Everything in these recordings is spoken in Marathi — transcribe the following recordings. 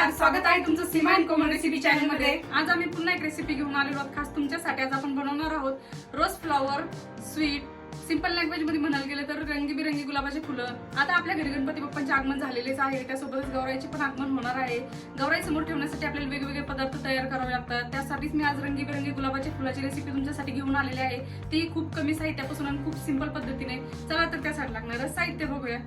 नमस्कार स्वागत आहे तुमचं सीमा अँड कोमल रेसिपी चॅनलमध्ये. आज आम्ही पुन्हा एक रेसिपी घेऊन आलेलो आहोत. खास तुमच्यासाठी आज आपण बनवणार आहोत रोज फ्लॉवर स्वीट. सिंपल लँग्वेजमध्ये म्हणायला गेलं तर रंगीबिरंगी गुलाबाचे फुलं. आता आपल्या घरी गणपती बाप्पांचे आगमन झालेलेच आहे. त्यासोबतच गौराईचे पण आगमन होणार आहे. गौराई समोर ठेवण्यासाठी आपल्याला वेगवेगळे पदार्थ तयार करावे लागतात. त्यासाठीच मी आज रंगीबिरंगी गुलाबाच्या फुलाची रेसिपी तुमच्यासाठी घेऊन आलेली आहे. ती खूप कमी साहित्यापासून आणि खूप सिंपल पद्धतीने. चला तर त्यासाठी लागणारं साहित्य बघूया.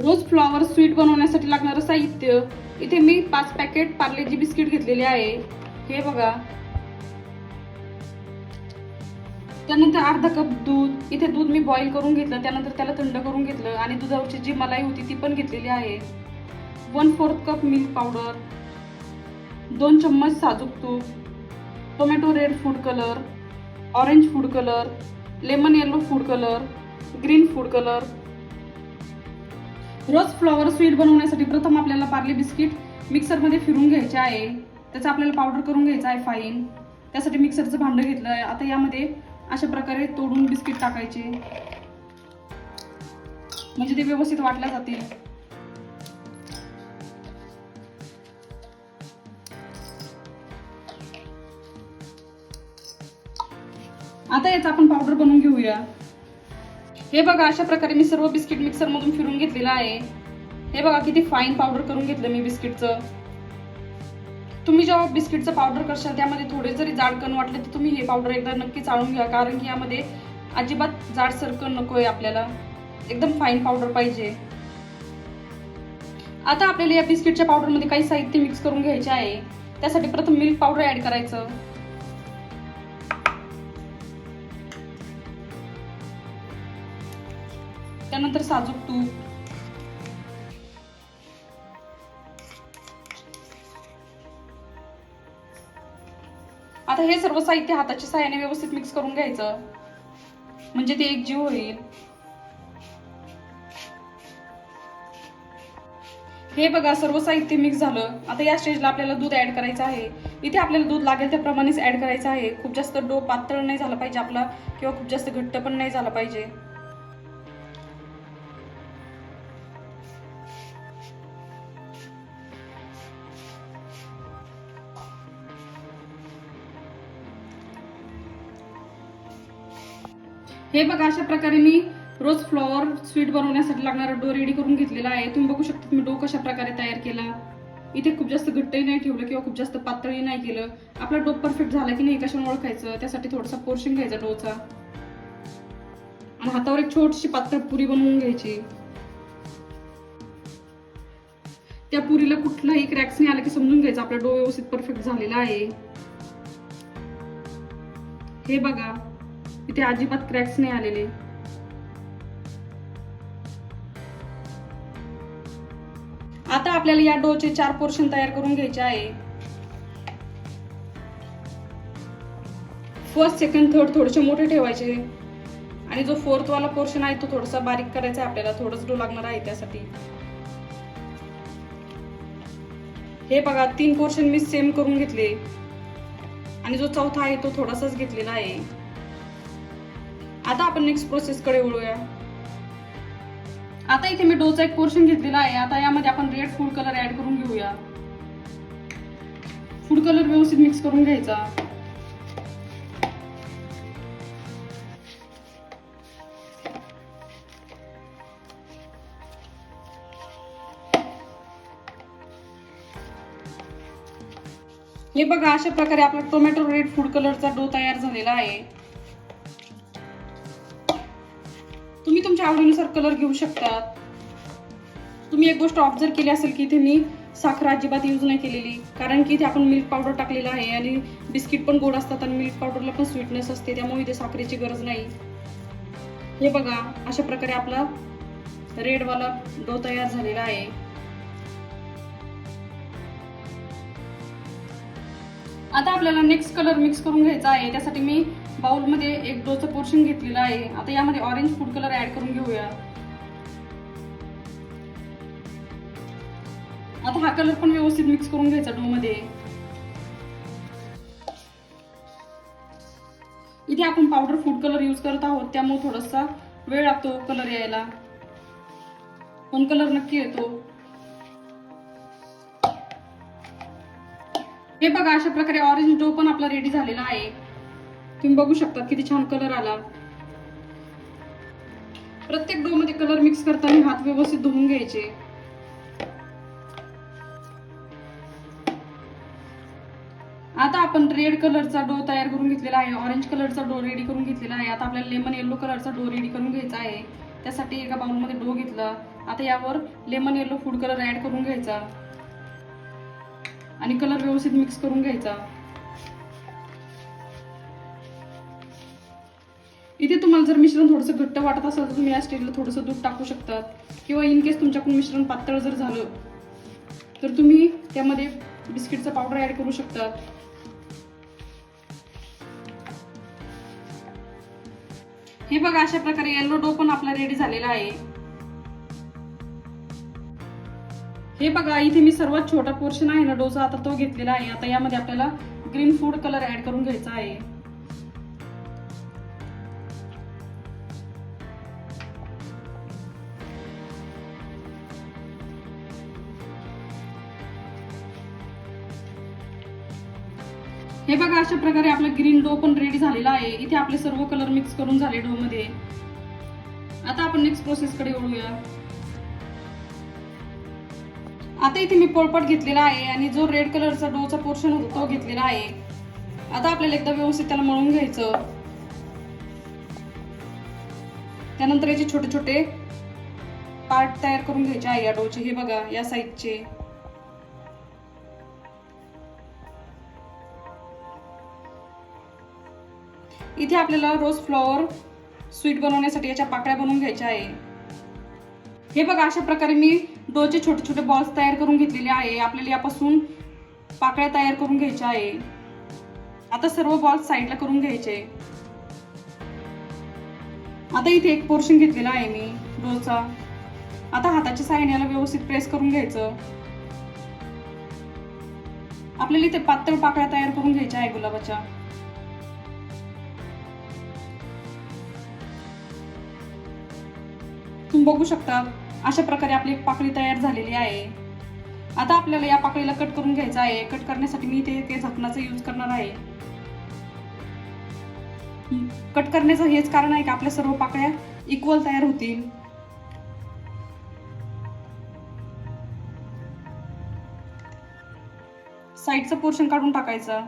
रोज फ्लॉवर स्वीट बनवण्यासाठी लागणारं साहित्य. इथे मी पाच पॅकेट पार्लेजी बिस्किट घेतलेले आहे. हे बघा. त्यानंतर अर्धा कप दूध. इथे दूध मी बॉईल करून घेतलं. त्यानंतर त्याला थंड करून घेतलं. आणि दुधावरची जी मलाई होती ती पण घेतलेली आहे. One fourth cup milk powder दोन चम्मच साजूक तूप. Tomato red food colour orange food colour lemon yellow food colour green food colour rose flower sweet बनवण्यासाठी प्रथम आपल्याला पार्ले बिस्किट मिक्सरमध्ये फिरून घ्यायचे आहे. त्याचा आपल्याला पावडर करून घ्यायचं आहे फाईन त्यासाठी मिक्सरचं भांडं घेतलं आहे. आता यामध्ये अशा प्रकारे तोडून बिस्किट टाकायचे. म्हणजे ते व्यवस्थित वाटल्या जातील. आता याचं आपण पावडर बनवून घेऊया. हे बघा अशा प्रकारे मी सर्व बिस्किट मिक्सर मधून फिरून घेतलेलं आहे. हे बघा किती फाईन पावडर करून घेतलं मी बिस्किटचं. तुम्ही जेव्हा बिस्किटचं पावडर करशाल त्यामध्ये थोडे जरी जाडकण वाटले तर तुम्ही हे पावडर एकदा नक्की चाळून घ्या कारण की यामध्ये अजिबात जाडसर नको नकोय आपल्याला. एकदम फाईन पावडर पाहिजे. आता आपल्याला या बिस्किटच्या पावडरमध्ये काही साहित्य मिक्स करून घ्यायचे आहे. त्यासाठी प्रथम मिल्क पावडर ऍड करायचं. त्यानंतर साजूक तूप. आता हे सर्व साहित्य हाताच्या साह्याने व्यवस्थित मिक्स करून घ्यायचं. म्हणजे ते एक जीव होईल. हे बघा सर्व साहित्य मिक्स झालं. आता या स्टेजला आपल्याला दूध ऍड करायचं आहे. इथे आपल्याला दूध लागेल त्याप्रमाणेच ऍड करायचं आहे. खूप जास्त डो पातळ नाही झाला पाहिजे आपला किंवा खूप जास्त घट्ट पण नाही झाला पाहिजे. हे बघा अशा प्रकारे मी रोज फ्लॉवर स्वीट बनवण्यासाठी लागणारा डो रेडी करून घेतलेला आहे. तुम्ही बघू शकता मी डो कशा प्रकारे तयार केला. इथे खूप जास्त घट्टही नाही ठेवलं किंवा खूप जास्त पातळी नाही केलं. आपला डो परफेक्ट झाला की नाही कशाने ओळखायचं त्यासाठी थोडासा पोर्शन घ्यायचा डोचा. आणि हातावर एक छोटीशी पातळ पुरी बनवून घ्यायची. त्या पुरीला कुठलाही क्रॅक्स नाही आला की समजून घ्यायचं आपला डो व्यवस्थित परफेक्ट झालेला आहे. हे बघा इथे अजिबात क्रॅक्स नाही आलेले. आता आपल्याला या डोचे चार पोर्शन तयार करून घ्यायचे आहे. फर्स्ट सेकंड थर्ड थोडेसे मोठे ठेवायचे. आणि जो फोर्थ वाला पोर्शन आहे तो थोडासा बारीक करायचा आहे आपल्याला. थोडंच डो लागणार आहे त्यासाठी. हे बघा तीन पोर्शन मी सेम करून घेतले. आणि जो चौथा आहे तो थोडासाच घेतलेला आहे. आता आपण नेक्स्ट प्रोसेस कडे वळूया. आता इथे मी डोचा एक पोर्शन घेतलेला आहे. आता यामध्ये आपण रेड फूड कलर ऍड करून घेऊया. फूड कलर व्यवस्थित मिक्स करून घ्यायचा. हे बघा अशा प्रकारे आपला टोमॅटो रेड फूड कलरचा डो तयार झालेला आहे. तुमच्या आवडीनुसार कलर घेऊ शकतात तुम्ही एक गोष्ट ऑब्झर्व केली असेल की इथे मी साखर अजिबात यूज नाही केलेली. कारण की इथे आपण मिल्क पावडर टाकलेला आहे आणि बिस्किट पण गोड असतात आणि मिल्क पावडरला पण स्वीटनेस असते त्यामुळे इथे साखरेची गरज नाही. हे बघा अशा प्रकारे आपला रेडवाला डो तयार झालेला आहे. आता आपल्याला नेक्स्ट कलर मिक्स करून घ्यायचा आहे. त्यासाठी मी बाउलमध्ये एक डोचं पोर्शन घेतलेलं आहे. आता यामध्ये ऑरेंज फूड कलर ॲड करून घेऊया. आता हा कलर पण व्यवस्थित मिक्स करून घ्यायचा डोमध्ये. इथे आपण पावडर फूड कलर यूज करत आहोत. त्यामुळे थोडासा वेळ लागतो कलर यायला. पण कलर नक्की येतो? हे बघा अशा प्रकारे ऑरेंज डो पण आपला रेडी झालेला आहे. तुम्ही बघू शकता किती छान कलर आला. प्रत्येक डो मध्ये कलर मिक्स करताना हात व्यवस्थित धुवून घ्यायचे. आता आपण रेड कलरचा डो तयार करून घेतलेला आहे. ऑरेंज कलरचा डो रेडी करून घेतलेला आहे. आता आपल्याला लेमन येलो कलरचा डो रेडी करून घ्यायचा आहे. त्यासाठी एका बाउलमध्ये डो घेतला. आता यावर lemon yellow food colour add करून घ्यायचा. आणि कलर व्यवस्थित मिक्स करून घ्यायचा. इथे तुम्हाला जर मिश्रण थोडंसं घट्ट वाटत असेल तर तुम्ही या स्टेजला थोडंसं दूध टाकू शकतात. किंवा इन केस तुमच्याकडून मिश्रण पातळ जर झालं तर तुम्ही त्यामध्ये बिस्किटचा पावडर ॲड करू शकतात. हे बघा अशा प्रकारे येल्लो डो पण आपला रेडी झालेला आहे. हे बघा इथे मी सर्वात छोटा पोर्शन आहे ना डोसा आता तो घेतलेला आहे. आता यामध्ये आपल्याला ग्रीन फूड कलर ऍड करून घ्यायचा आहे. हे बघा अशा प्रकारे आपला ग्रीन डो पण रेडी झालेला आहे. इथे आपले सर्व कलर मिक्स करून झाले डो मध्ये. आता आपण नेक्स्ट प्रोसेस कडे वळूया. आता इथे मी पोळपाट घेतलेला आहे आणि जो रेड कलरचा डोचा पोर्शन होता तो घेतलेला आहे. आता आपल्याला एकदा व्यवस्थित त्याला मळून घ्यायचं. त्यानंतर याचे छोटे छोटे पार्ट तयार करून घ्यायचे आहे या डोचे हे बघा या साईजचे इथे आपल्याला रोज फ्लॉवर स्वीट बनवण्यासाठी याच्या पाकळ्या बनवून घ्यायच्या आहे. हे बघा अशा प्रकारे मी डोचे छोटे छोटे बॉल्स तयार करून घेतलेले आहे. आपल्याला यापासून पाकळ्या तयार करून घ्यायच्या आहे. आता सर्व बॉल्स साईडला करून घ्यायचे. आता इथे एक पोर्शन घेतलेला आहे मी डोचा. आता हाताच्या साहाय्याने व्यवस्थित प्रेस करून घ्यायचं. आपल्याला इथे पातळ पाकळ्या तयार करून घ्यायच्या आहे गुलाबाच्या. तुम्ही बघू शकता अशा प्रकारे आपली एक पाकळी तयार झालेली आहे. आता आपल्याला या पाकळीला कट करून घ्यायचं आहे. कट करण्यासाठी मी इथे ते झाकणाचा यूज करणार आहे. कट करण्याचं हेच कारण आहे की? आपल्या सर्व पाकळ्या इक्वल तयार होतील. साईडचं पोर्शन काढून टाकायचं.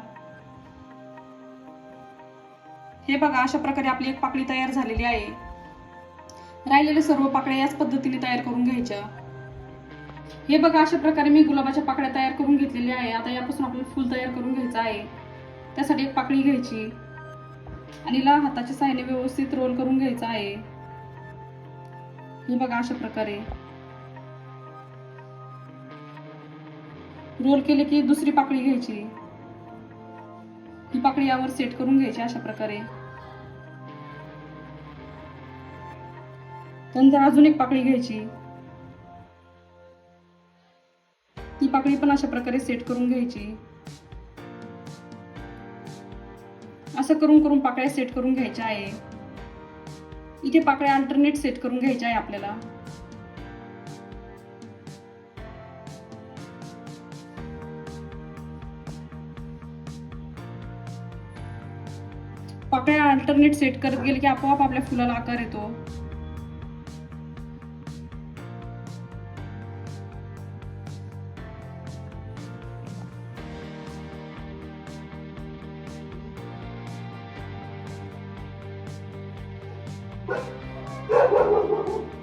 हे बघा अशा प्रकारे आपली एक पाकळी तयार झालेली आहे. राहिलेले सर्व पाकळ्या याच पद्धतीने तयार करून घ्यायच्या. हे बघा अशा प्रकारे मी गुलाबाच्या पाकळ्या तयार करून घेतलेल्या आहे. आता यापासून आपल्याला फुल तयार करून घ्यायचं आहे. त्यासाठी एक पाकळी घ्यायची. आणि ला हाताच्या साहाय्याने व्यवस्थित रोल करून घ्यायचा आहे. हे बघा अशा प्रकारे. रोल केले की दुसरी पाकळी घ्यायची. ही पाकळी यावर सेट करून घ्यायची अशा प्रकारे. नंतर अजून एक पाकळी घ्यायची. ती पाकळी पण अशा प्रकारे सेट करून घ्यायची. असं करून करून पाकळ्या सेट करून घ्यायच्या आहे. इथे पाकळ्या अल्टरनेट सेट करून घ्यायच्या आहे आपल्याला. पाकळ्या अल्टरनेट सेट करत गेले की आपोआप आपल्या फुलाला आकार येतो. Ha ha ha ha ha!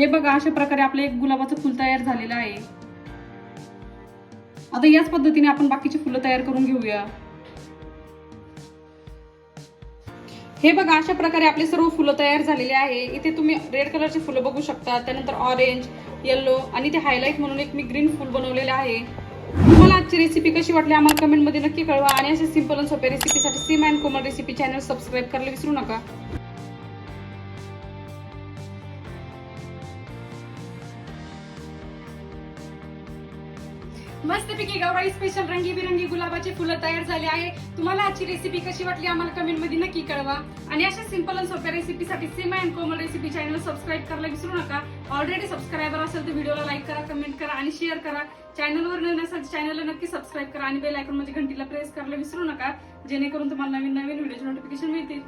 हे बघा अशा प्रकारे आपलं एक गुलाबाचं फुल तयार झालेलं आहे. आता याच पद्धतीने आपण बाकीची फुलं तयार करून घेऊया. हे बघा अशा प्रकारे आपले सर्व फुलं तयार झालेले आहे. इथे तुम्ही रेड कलरची फुलं बघू शकता त्यानंतर ऑरेंज येल्लो आणि ते हायलाईट म्हणून एक मी ग्रीन फुल बनवलेलं आहे. तुम्हाला आजची रेसिपी कशी वाटली आम्हाला कमेंटमध्ये नक्की कळवा. आणि अशा सिंपल आणि सोप्या रेसिपीसाठी Seem and Komal recipe channel subscribe करायला विसरू नका. मस्तपैकी गौराई स्पेशल रंगीबिरंगी गुलाबाची फुलं तयार झाली आहे. तुम्हाला आजची रेसिपी कशी वाटली आम्हाला कमेंटमध्ये नक्की कळवा. आणि अशा सिंपल आणि सोप्या रेसिपीसाठी Seema and Komal recipe channel subscribe करायला विसरू नका. ऑलरेडी सबस्क्रायबर असेल तर व्हिडिओला लाईक करा कमेंट करा आणि शेअर करा. चॅनलवर नवीन असेल चॅनलला नक्की सबस्क्राईब करा आणि बेल आयकॉन म्हणजे घंटीला प्रेस करायला विसरू नका. जेणेकरून तुम्हाला नवीन नवीन व्हिडिओचे नोटिफिकेशन मिळतील.